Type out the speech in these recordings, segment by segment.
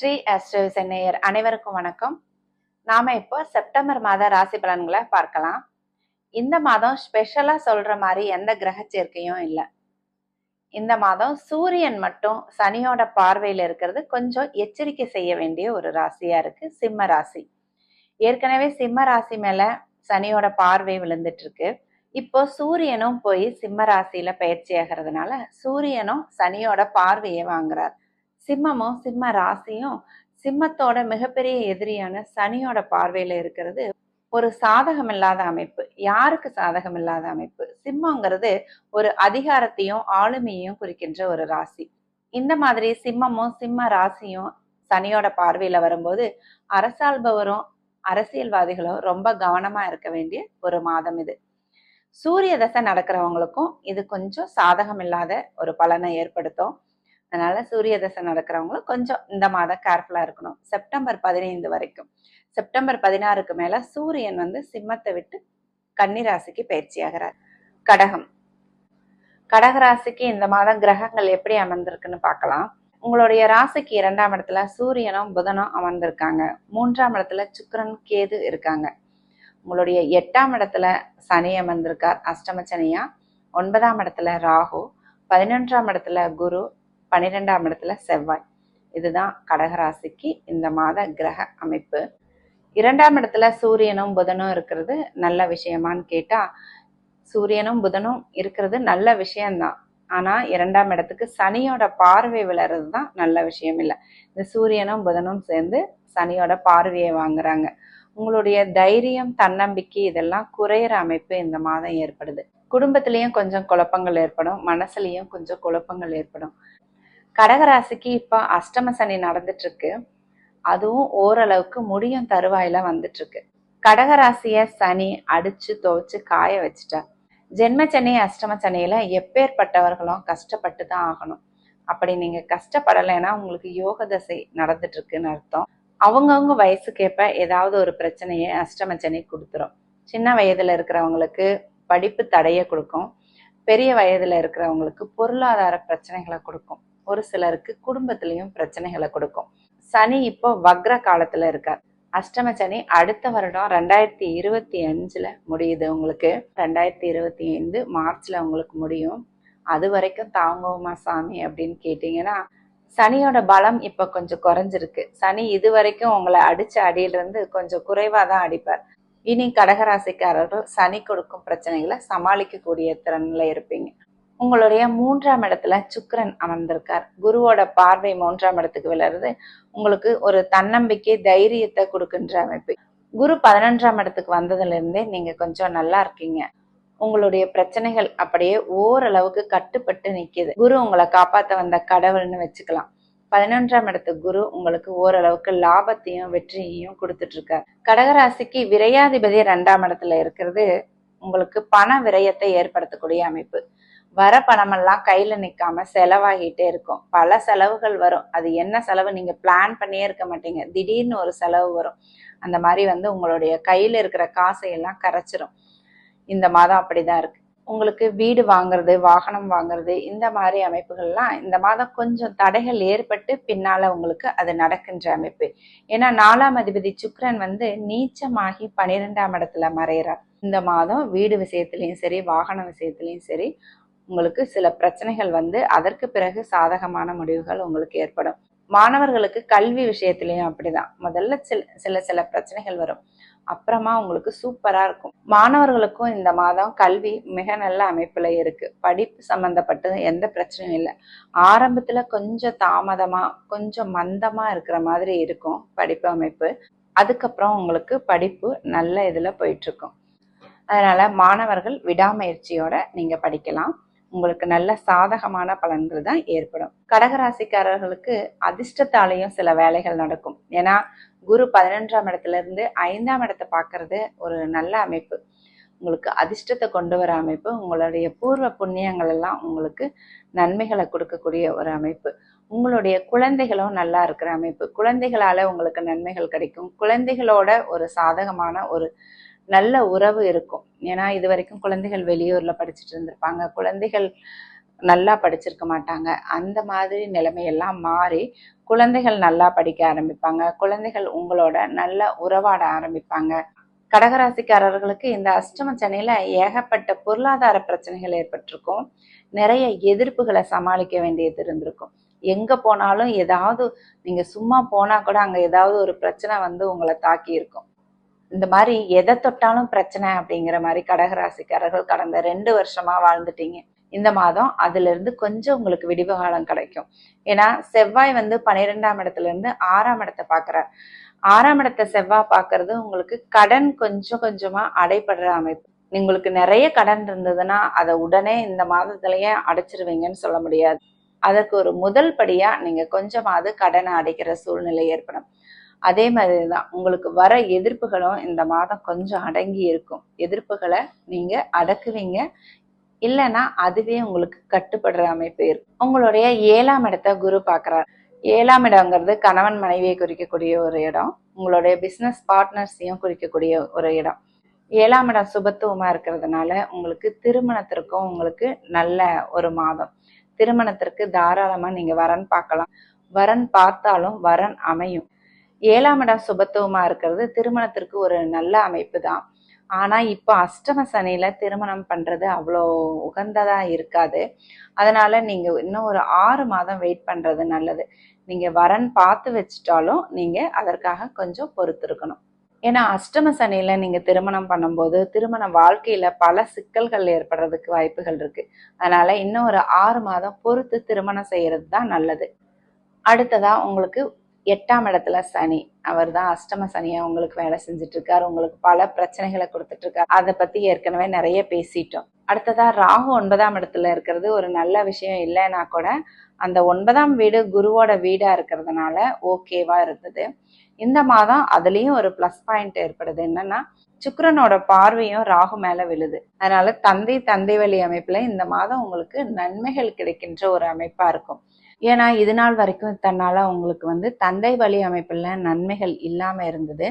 Sri astro சென்னையர் அனைவருக்கும் வணக்கம். நாம இப்போ செப்டம்பர் மாத ராசி பலன்களை பார்க்கலாம். இந்த மாதம் ஸ்பெஷலா சொல்ற மாதிரி எந்த கிரக சேர்க்கையும் இல்லை. இந்த மாதம் சூரியன் மட்டும் சனியோட பார்வையில் இருக்கிறது கொஞ்சம் எச்சரிக்கை செய்ய வேண்டிய ஒரு ராசியா இருக்கு சிம்ம ராசி. ஏற்கனவே சிம்ம ராசி மேல சனியோட பார்வை விழுந்துட்டு இருக்கு. இப்போ சூரியனும் போய் சிம்ம ராசியில பயிற்சி ஆகிறதுனால சூரியனும் சனியோட பார்வையை வாங்குறார். சிம்மமும் சிம்ம ராசியும் சிம்மத்தோட மிகப்பெரிய எதிரியான சனியோட பார்வையில இருக்கிறது ஒரு சாதகம் இல்லாத அமைப்பு. யாருக்கு சாதகம் இல்லாத அமைப்பு? சிம்மங்கிறது ஒரு அதிகாரத்தையும் ஆளுமையையும் குறிக்கின்ற ஒரு ராசி. இந்த மாதிரி சிம்மமும் சிம்ம ராசியும் சனியோட பார்வையில வரும்போது அரசாள்பவரும் அரசியல்வாதிகளும் ரொம்ப கவனமா இருக்க வேண்டிய ஒரு மாதம் இது. சூரிய தசை நடக்கிறவங்களுக்கும் இது கொஞ்சம் சாதகம் இல்லாத ஒரு பலனை ஏற்படுத்தும். அதனால சூரிய தசை நடக்கிறவங்களும் கொஞ்சம் இந்த மாதம் கேர்ஃபுல்லா இருக்கணும். செப்டம்பர் பதினைந்து வரைக்கும். செப்டம்பர் பதினாறுக்கு மேல சூரியன் வந்து சிம்மத்தை விட்டு கன்னிராசிக்கு பயிற்சி ஆகிறார். கடகம். கடகராசிக்கு இந்த மாதம் கிரகங்கள் எப்படி அமர்ந்திருக்குன்னு பார்க்கலாம். உங்களுடைய ராசிக்கு இரண்டாம் இடத்துல சூரியனும் புதனும் அமர்ந்திருக்காங்க. மூன்றாம் இடத்துல சுக்கரன் கேது இருக்காங்க. உங்களுடைய எட்டாம் இடத்துல சனி அமர்ந்திருக்கார் அஷ்டம சனியா? ஒன்பதாம் இடத்துல ராகு. பதினொன்றாம் இடத்துல குரு. பன்னிரெண்டாம் இடத்துல செவ்வாய். இதுதான் கடகராசிக்கு இந்த மாத கிரக அமைப்பு. இரண்டாம் இடத்துல சூரியனும் புதனும் இருக்கிறது நல்ல விஷயமான்னு கேட்டா சூரியனும் புதனும் இருக்கிறது நல்ல விஷயம்தான். ஆனா இரண்டாம் இடத்துக்கு சனியோட பார்வை விழறது தான் நல்ல விஷயம் இல்லை. இந்த சூரியனும் புதனும் சேர்ந்து சனியோட பார்வையை வாங்குறாங்க. உங்களுடைய தைரியம் தன்னம்பிக்கை இதெல்லாம் குறையிற அமைப்பு இந்த மாதம் ஏற்படுது. குடும்பத்திலையும் கொஞ்சம் குழப்பங்கள் ஏற்படும். மனசுலயும் கொஞ்சம் குழப்பங்கள் ஏற்படும். கடகராசிக்கு இப்போ அஷ்டம சனி நடந்துட்டு இருக்கு அதுவும் ஓரளவுக்கு முடியும் தருவாயில வந்துட்டு இருக்கு கடகராசிய சனி அடிச்சு துவைச்சு காய வச்சுட்டார். ஜென்ம சனி அஷ்டம சனியில எப்பேற்பட்டவர்களும் கஷ்டப்பட்டு தான் ஆகணும். அப்படி நீங்க கஷ்டப்படலைன்னா உங்களுக்கு யோக தசை நடந்துட்டு இருக்குன்னு அர்த்தம். அவங்கவுங்க வயசுக்கேற்ப ஏதாவது ஒரு பிரச்சனையை அஷ்டம சனி கொடுத்துரும். சின்ன வயதுல இருக்கிறவங்களுக்கு படிப்பு தடைய கொடுக்கும். பெரிய வயதுல இருக்கிறவங்களுக்கு பொருளாதார பிரச்சனைகளை கொடுக்கும். ஒரு சிலருக்கு குடும்பத்திலையும் பிரச்சனைகளை கொடுக்கும். சனி இப்போ வக்ர காலத்துல இருக்கார். அஷ்டம சனி அடுத்த வருடம் ரெண்டாயிரத்தி இருபத்தி அஞ்சுல முடியுது உங்களுக்கு. ரெண்டாயிரத்தி இருபத்தி ஐந்து மார்ச்ல உங்களுக்கு முடியும். அது வரைக்கும் தாங்குவோமா சாமி அப்படின்னு கேட்டீங்கன்னா சனியோட பலம் இப்ப கொஞ்சம் குறைஞ்சிருக்கு. சனி இது வரைக்கும் உங்களை அடிச்ச அடியிலிருந்து கொஞ்சம் குறைவா தான் அடிப்பார். இனி கடகராசிக்காரர்கள் சனி கொடுக்கும் பிரச்சனைகளை சமாளிக்கக்கூடிய திறன்ல இருப்பீங்க. உங்களுடைய மூன்றாம் இடத்துல சுக்கரன் அமர்ந்திருக்கார். குருவோட பார்வை மூன்றாம் இடத்துக்கு விழுறது உங்களுக்கு ஒரு தன்னம்பிக்கை தைரியத்தை கொடுக்கின்ற அமைப்பு. குரு பதினொன்றாம் இடத்துக்கு வந்ததுல இருந்தே நீங்க கொஞ்சம் நல்லா இருக்கீங்க. உங்களுடைய பிரச்சனைகள் அப்படியே ஓரளவுக்கு கட்டுப்பட்டு நிக்குது. குரு உங்களை காப்பாத்த வந்த கடவுள்னு வச்சுக்கலாம். பதினொன்றாம் இடத்து குரு உங்களுக்கு ஓரளவுக்கு லாபத்தையும் வெற்றியையும் கொடுத்துட்டு இருக்காரு கடகராசிக்கு விரையாதிபதி ரெண்டாம் இடத்துல இருக்கிறது உங்களுக்கு பண விரயத்தை ஏற்படுத்தக்கூடிய அமைப்பு. வர பணமெல்லாம் கையில நிக்காம செலவாகிட்டே இருக்கும். பல செலவுகள் வரும். அது என்ன செலவு? நீங்க பிளான் பண்ணியே இருக்க மாட்டீங்க. திடீர்னு ஒரு செலவு வரும். அந்த மாதிரி வந்து உங்களுடைய கையில இருக்கிற காசை எல்லாம் கரைச்சிரும். இந்த மாதம் அப்படிதான் இருக்கு. உங்களுக்கு வீடு வாங்குறது வாகனம் வாங்குறது இந்த மாதிரி அமைப்புகள்லாம் இந்த மாதம் கொஞ்சம் தடைகள் ஏற்பட்டு பின்னால உங்களுக்கு அது நடக்கின்ற அமைப்பு. ஏன்னா நாலாம் அதிபதி சுக்ரன் வந்து நீச்சமாகி பனிரெண்டாம் இடத்துல மறைகிறார் இந்த மாதம் வீடு விஷயத்திலையும் சரி வாகன விஷயத்திலையும் சரி உங்களுக்கு சில பிரச்சனைகள் வந்து அதற்கு பிறகு சாதகமான முடிவுகள் உங்களுக்கு ஏற்படும். மாணவர்களுக்கு கல்வி விஷயத்திலையும் அப்படிதான். முதல்ல சில சில சில பிரச்சனைகள் வரும். அப்புறமா உங்களுக்கு சூப்பரா இருக்கும். மாணவர்களுக்கும் இந்த மாதம் கல்வி மிக நல்ல அமைப்புல இருக்கு. படிப்பு சம்பந்தப்பட்டது எந்த பிரச்சனையும் இல்லை. ஆரம்பத்துல கொஞ்சம் தாமதமா கொஞ்சம் மந்தமா இருக்கிற மாதிரி இருக்கும் படிப்பு அமைப்பு. அதுக்கப்புறம் உங்களுக்கு படிப்பு நல்ல இதுல போயிட்டு இருக்கும். அதனால மாணவர்கள் விடாமுயற்சியோட நீங்க படிக்கலாம். உங்களுக்கு நல்ல சாதகமான பலன்கள் தான் ஏற்படும். கடகராசிக்காரர்களுக்கு அதிர்ஷ்டத்தாலையும் சில வேலைகள் நடக்கும். ஏன்னா குரு பதினொன்றாம் இடத்துல இருந்து ஐந்தாம் இடத்தை பார்க்கறது ஒரு நல்ல அமைப்பு. உங்களுக்கு அதிர்ஷ்டத்தை கொண்டு வர அமைப்பு உங்களுடைய பூர்வ புண்ணியங்கள் எல்லாம் உங்களுக்கு நன்மைகளை கொடுக்கக்கூடிய ஒரு அமைப்பு. உங்களுடைய குழந்தைகளும் நல்லா இருக்கிற அமைப்பு. குழந்தைகளால உங்களுக்கு நன்மைகள் கிடைக்கும். குழந்தைகளோட ஒரு சாதகமான ஒரு நல்ல உறவு இருக்கும். ஏன்னா இது வரைக்கும் குழந்தைகள் வெளியூர்ல படிச்சுட்டு இருந்திருப்பாங்க. குழந்தைகள் நல்லா படிச்சிருக்க மாட்டாங்க. அந்த மாதிரி நிலைமையெல்லாம் மாறி குழந்தைகள் நல்லா படிக்க ஆரம்பிப்பாங்க. குழந்தைகள் உங்களோட நல்ல உறவாட ஆரம்பிப்பாங்க. கடகராசிக்காரர்களுக்கு இந்த அஷ்டம சென்னையில் ஏகப்பட்ட பொருளாதார பிரச்சனைகள் ஏற்பட்டிருக்கும். நிறைய எதிர்ப்புகளை சமாளிக்க வேண்டியது இருந்திருக்கும். எங்க போனாலும் ஏதாவது நீங்க சும்மா போனா கூட அங்க ஏதாவது ஒரு பிரச்சனை வந்து உங்களை தாக்கி இருக்கும் இந்த மாதிரி எதை தொட்டாலும் பிரச்சனை அப்படிங்கிற மாதிரி கடகராசிக்காரர்கள் கடந்த ரெண்டு வருஷமா வாழ்ந்துட்டீங்க. இந்த மாதம் அதுல இருந்து கொஞ்சம் உங்களுக்கு விடிவு காலம் கிடைக்கும். ஏன்னா செவ்வாய் வந்து பன்னிரெண்டாம் இடத்துல இருந்து ஆறாம் இடத்தை பாக்குறார் ஆறாம் இடத்தை செவ்வாய் பாக்குறது உங்களுக்கு கடன் கொஞ்சம் கொஞ்சமா அடைபடுற அமைப்பு. உங்களுக்கு நிறைய கடன் இருந்ததுன்னா அதை உடனே இந்த மாதத்துலயே அடைச்சிருவீங்கன்னு சொல்ல முடியாது. அதற்கு ஒரு முதல் படியா நீங்க கொஞ்சமாவது கடனை அடைக்கிற சூழ்நிலை ஏற்படும். அதே மாதிரி தான் உங்களுக்கு வர எதிர்ப்புகளும் இந்த மாதம் கொஞ்சம் அடங்கி இருக்கும். எதிர்ப்புகளை நீங்க அடக்குவீங்க. இல்லைன்னா அதுவே உங்களுக்கு கட்டுப்படுற அமைப்பு இருக்கும் உங்களுடைய ஏழாம் இடத்தை குரு பார்க்குறார். ஏழாம் இடங்கிறது கணவன் மனைவியை குறிக்கக்கூடிய ஒரு இடம். உங்களுடைய பிஸ்னஸ் பார்ட்னர்ஸையும் குறிக்கக்கூடிய ஒரு இடம். ஏழாம் இடம் சுபத்துவமா இருக்கிறதுனால உங்களுக்கு திருமணத்திற்கும் உங்களுக்கு நல்ல ஒரு மாதம். திருமணத்திற்கு தாராளமா நீங்க வரன் பார்க்கலாம். வரன் பார்த்தாலும் வரன் அமையும். ஏழாம் இடம் சுபத்துவமா இருக்கிறது திருமணத்திற்கு ஒரு நல்ல அமைப்பு தான் ஆனா இப்போ அஷ்டம சனியில திருமணம் பண்றது அவ்வளோ உகந்ததா இருக்காது. அதனால நீங்க இன்னும் ஒரு ஆறு மாதம் வெயிட் பண்றது நல்லது. நீங்க வரன் பார்த்து வச்சிட்டாலும் நீங்க அதற்காக கொஞ்சம் பொறுத்திருக்கணும். ஏன்னா அஷ்டம சனியில நீங்க திருமணம் பண்ணும்போது திருமண வாழ்க்கையில பல சிக்கல்கள் ஏற்படுறதுக்கு வாய்ப்புகள் இருக்கு. அதனால இன்னும் ஒரு ஆறு மாதம் பொறுத்து திருமணம் செய்யறது தான் நல்லது. அடுத்ததா உங்களுக்கு எட்டாம் இடத்துல சனி. அவர் தான் அஷ்டம சனியா உங்களுக்கு வேலை செஞ்சுட்டு இருக்காரு உங்களுக்கு பல பிரச்சனைகளை கொடுத்துட்டு இருக்காரு அதை பத்தி ஏற்கனவே நிறைய பேசிட்டோம். அடுத்ததா ராகு ஒன்பதாம் இடத்துல இருக்கிறது ஒரு நல்ல விஷயம் இல்லைன்னா கூட அந்த ஒன்பதாம் வீடு குருவோட வீடா இருக்கிறதுனால ஓகேவா இருந்தது. இந்த மாதம் அதுலயும் ஒரு பிளஸ் பாயிண்ட் ஏற்படுது. என்னன்னா சுக்கரனோட பார்வையும் ராகு மேல விழுது. அதனால தந்தை தந்தை வழி அமைப்புல இந்த மாதம் உங்களுக்கு நன்மைகள் கிடைக்கின்ற ஒரு அமைப்பா இருக்கும். ஏன்னா இது நாள் வரைக்கும் தன்னால உங்களுக்கு வந்து தந்தை வழி அமைப்புல நன்மைகள் இல்லாம இருந்தது.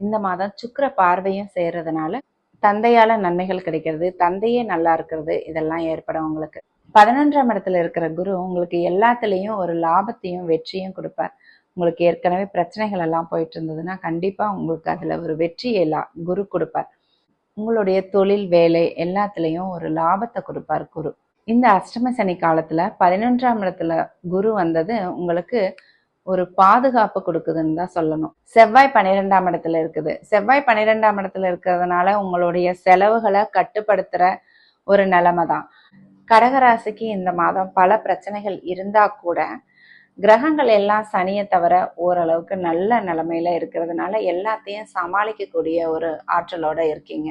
இந்த மாதம் சுக்கிர பார்வையும் சேர்றதுனால தந்தையால நன்மைகள் கிடைக்கிறது தந்தையே நல்லா இருக்கிறது இதெல்லாம் ஏற்படும் உங்களுக்கு பதினொன்றாம் இடத்துல இருக்கிற குரு உங்களுக்கு எல்லாத்துலேயும் ஒரு லாபத்தையும் வெற்றியும் கொடுப்பார். உங்களுக்கு ஏற்கனவே பிரச்சனைகள் எல்லாம் போயிட்டு இருந்ததுன்னா கண்டிப்பா உங்களுக்கு அதுல ஒரு வெற்றியை லா குரு கொடுப்பார். உங்களுடைய தொழில் வேலை எல்லாத்துலேயும் ஒரு லாபத்தை கொடுப்பார் குரு. இந்த அஷ்டம சனி காலத்துல பதினொன்றாம் இடத்துல குரு வந்தது உங்களுக்கு ஒரு பாதுகாப்பு கொடுக்குதுன்னு தான் சொல்லணும். செவ்வாய் பன்னிரெண்டாம் இடத்துல இருக்குது. செவ்வாய் பன்னிரெண்டாம் இடத்துல இருக்கிறதுனால உங்களுடைய செலவுகளை கட்டுப்படுத்துற ஒரு நிலைமை தான். கடகராசிக்கு இந்த மாதம் பல பிரச்சனைகள் இருந்தா கூட கிரகங்கள் எல்லாம் சனியை தவிர ஓரளவுக்கு நல்ல நிலைமையில இருக்கிறதுனால எல்லாத்தையும் சமாளிக்கக்கூடிய ஒரு ஆற்றலோட இருக்கீங்க.